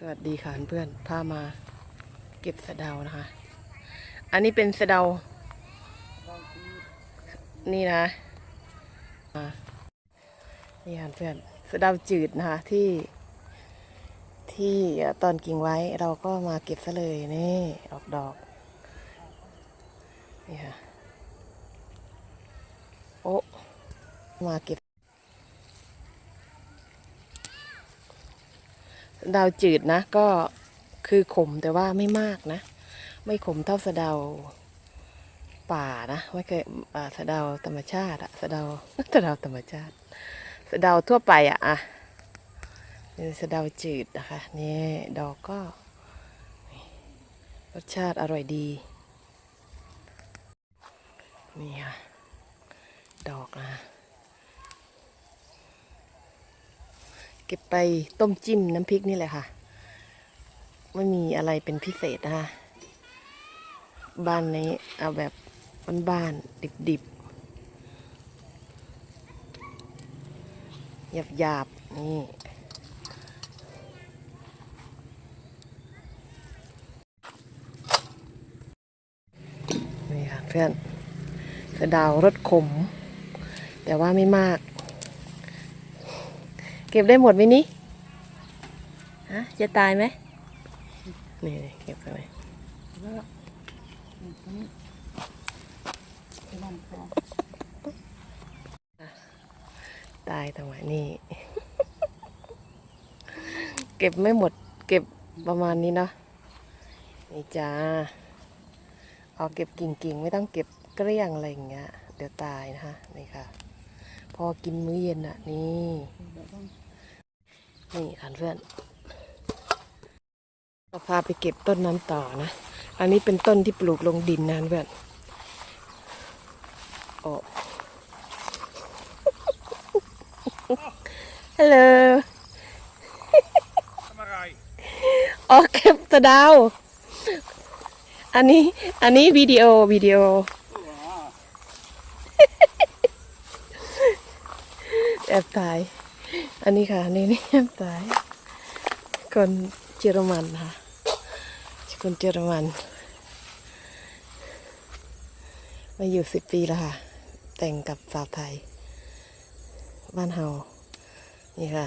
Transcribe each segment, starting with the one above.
สวัสดีค่ะเพื่อนพามาเก็บสะเดานะคะ อันนี้เป็นสะเดา นี่นะนี่ค่ะเพื่อนสะเดาจืดนะคะที่ที่ตอนกิ่งไว้เราก็มาเก็บซะเลยนี่ออกดอกนี่ค่ะโอ้มาเก็บ ดาวจืดนะ ก็คือขมแต่ว่าไม่มากนะ ไม่ขมเท่าสะเดาป่านะไม่เคยอ่าสะเดาธรรมชาติอะสะเดาสะเดาธรรมชาติ สะเดาทั่วไปอะอะนี่สะเดาจืดนะคะนี่ดอกก็ รสชาติอร่อยดี นี่ค่ะ ดอกนะ เก็บไปต้มจิ้มน้ำพริกนี่แหละค่ะ ไม่มีอะไรเป็นพิเศษนะคะบ้านนี้เอาแบบบ้านๆดิบๆหยาบๆนี่นี่ค่ะเพื่อนสะเดาวรสขม แต่ว่าไม่มาก เก็บได้หมดไหมนี่ฮะจะตายไหมนี่เก็บไปตายทำไมนี่ เก็บไม่หมด เก็บประมาณนี้เนาะนี่จ้าเอาเก็บกิ่งๆ ไม่ต้องเก็บเกลี้ยงอะไรอย่างเงี้ย เดี๋ยวตายนะคะนี่ค่ะ พอกินมื้อเย็นอะ นี่นี่ค่ะเพื่อนเราพาไปเก็บต้นนั้นต่อนะ อันนี้เป็นต้นที่ปลูกลงดินนะเพื่อนโอ้ฮัลโหลอะไรอกเก็บตะดาว อันนี้ อันนี้วิดีโอวิดีโอ แอบถ่าย อันนี้ค่ะ นี่นี่แอบถ่าย คนเยอรมันค่ะ คนเยอรมัน มาอยู่สิบปีแล้วค่ะ แต่งกับสาวไทย บ้านเฮา นี่ค่ะ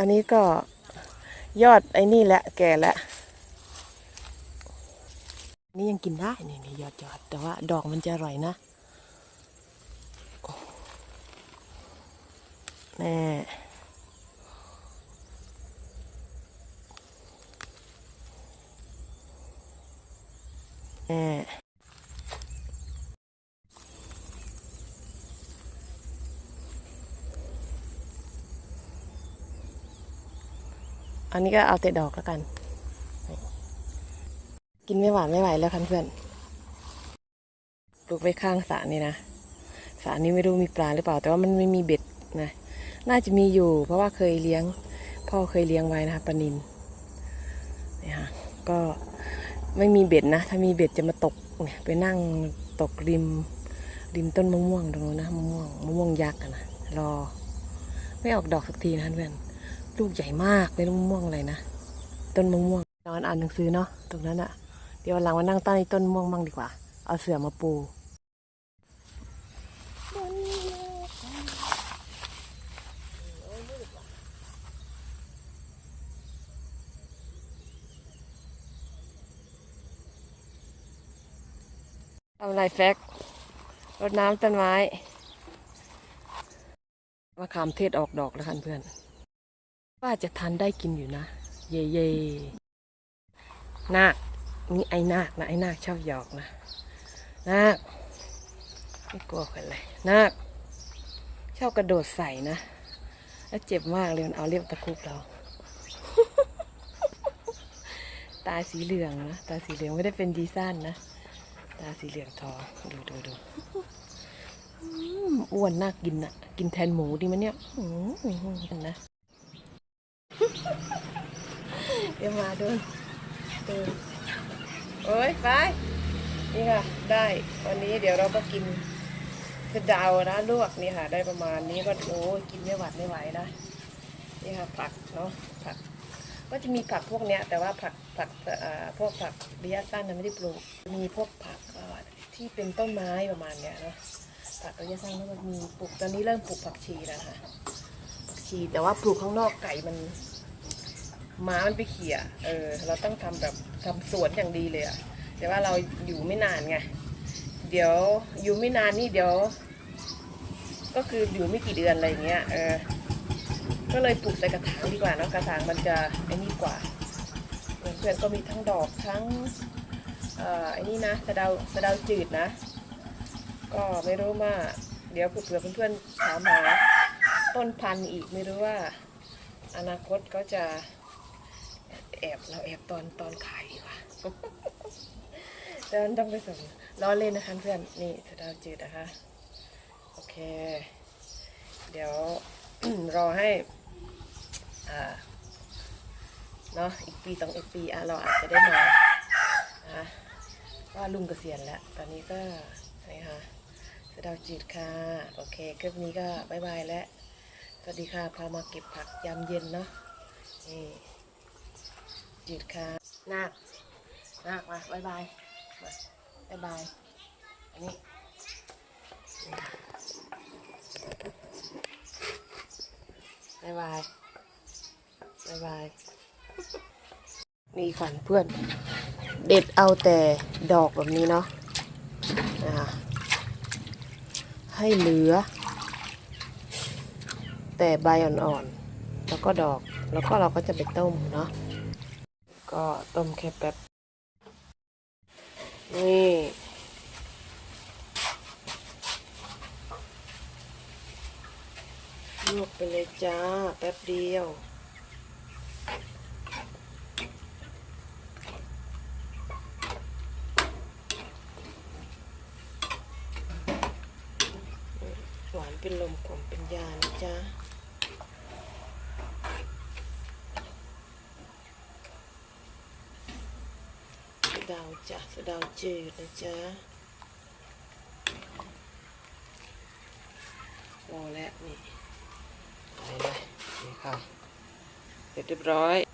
อันนี้ก็ยอดไอ้นี่แหละแก่แล้วนี่ยังกินได้นี่นี่ยอดยอดแต่ว่าดอกมันจะอร่อยนะแน่แน่ อันนี้ก็เอาแต่ดอกแล้วกัน กินไม่หวานไม่ไหวแล้วคันเพื่อนปลูกไว้ข้างสระนี่นะสระนี้ไม่รู้มีปลาหรือเปล่า แต่ว่ามันไม่มีเบ็ดนะน่าจะมีอยู่ เพราะว่าเคยเลี้ยง พ่อเคยเลี้ยงไว้นะคะปลานินนี่ค่ะก็ไม่มีเบ็ดนะ ถ้ามีเบ็ดจะมาตกเนี่ยไปนั่งตกริม ริมต้นมะม่วงตรงนู้นนะมะม่วงมะม่วงยักษ์นะรอ ไม่ออกดอกสักทีนะเพื่อน ลูกใหญ่มากไม่รู้มะม่วงอะไรนะต้นมะม่วงนอนอ่านหนังสือเนาะตรงนั้นอะเดี๋ยววันหลังมานั่งใต้ต้นม่วงบ้างดีกว่า เอาเสื่อมาปูทำอะไรแฟกรดน้ำต้นไม้มะขามเทศออกดอกแล้วคันเพื่อน ว่าจะทันได้กินอยู่นะ เย่เย่นาคนี่ไอ้นาคนะไอ้นาคชอบหยอกนะนาคไม่กลัวใครเลยนาคชอบกระโดดใส่นะแล้วเจ็บมากเลยมันเอาเล็บตะคุบเรา ตาสีเหลืองนะตาสีเหลืองไม่ได้เป็นดีซ่านนะตาสีเหลืองทองดูดูดูอ้วนน่ากินอะกินแทนหมูดีมั้ยเนี่ยอืมนะ เดี๋ยวมาเดินตูโอ้ยไปนี่ค่ะ ได้วันนี้เดี๋ยวเราก็กินสะเดาวนะลวกนี่ค่ะ ได้ประมาณนี้ก็โอ้ยกินไม่หวัดไม่ไหวนะนี่ค่ะผักเนาะผัก ก็จะมีผักพวกเนี้ย แต่ว่าผักผักเอ่อพวกผักระยะสั้นนะไม่ได้ปลูก มีพวกผักที่เป็นต้นไม้ประมาณเนี้ยเนาะผักระยะสั้นก็มันมีปลูกตอนนี้เริ่มปลูกผักชีแล้วค่ะผักชีแต่ว่าปลูกข้างนอกไก่มัน หมามันไปเขี่ยเออ เราต้องทำแบบทำสวนอย่างดีเลยอะแต่ว่าเราอยู่ไม่นานไง เดี๋ยวอยู่ไม่นานนี่เดี๋ยว ก็คืออยู่ไม่กี่เดือนอะไรอย่างเงี้ย เออ ก็เลยปลูกใส่กระถางดีกว่าเนอะกระถางมันจะไอ้นี่กว่า เพื่อนก็มีทั้งดอกทั้งเอ่อไอ้นี่นะสะเดาสะเดาจืดนะ ก็ไม่รู้ว่า เดี๋ยวเผื่อเพื่อนๆถามหาต้นพันธุ์อีกไม่รู้ว่า อนาคตก็จะ แอบเราแอบตอนตอนขายดีกว่าเดินต้องไปส่งล้อเล่นนะคะเพื่อนนี่สดาจืดนะคะ โอเค เดี๋ยวรอให้อ่าเนาะอีกปีสองอีกปีอะเราอาจจะได้มานะว่าลุงเกษียณแล้ว ตอนนี้ก็นี่ค่ะสดาวจีดค่ะ โอเคคลิปนี้ก็บายบายแล้วสวัสดีค่ะพามาเก็บผักยามเย็นเนาะนี่ จีดค่ะนาคนาคมาบายบายมาบายบายอันนี้บายบายบายบายนี่ค่ะเพื่อน เด็ดเอาแต่ดอกแบบนี้เนาะนะคะให้เหลือ แต่ใบอ่อนๆ แล้วก็ดอก แล้วก็เราก็จะไปต้มเนาะ ก็ต้มแค่แป๊บ นี่ ลวกไปเลยจ้า แป๊บเดียวหวานเป็นลมขมเป็นยานะจ๊ะสะเดาวจ้ะสะเดาวจืดนะจ๊ะพอแล้วนี่ไปเลยนี่ค่ะเสร็จเรียบร้อย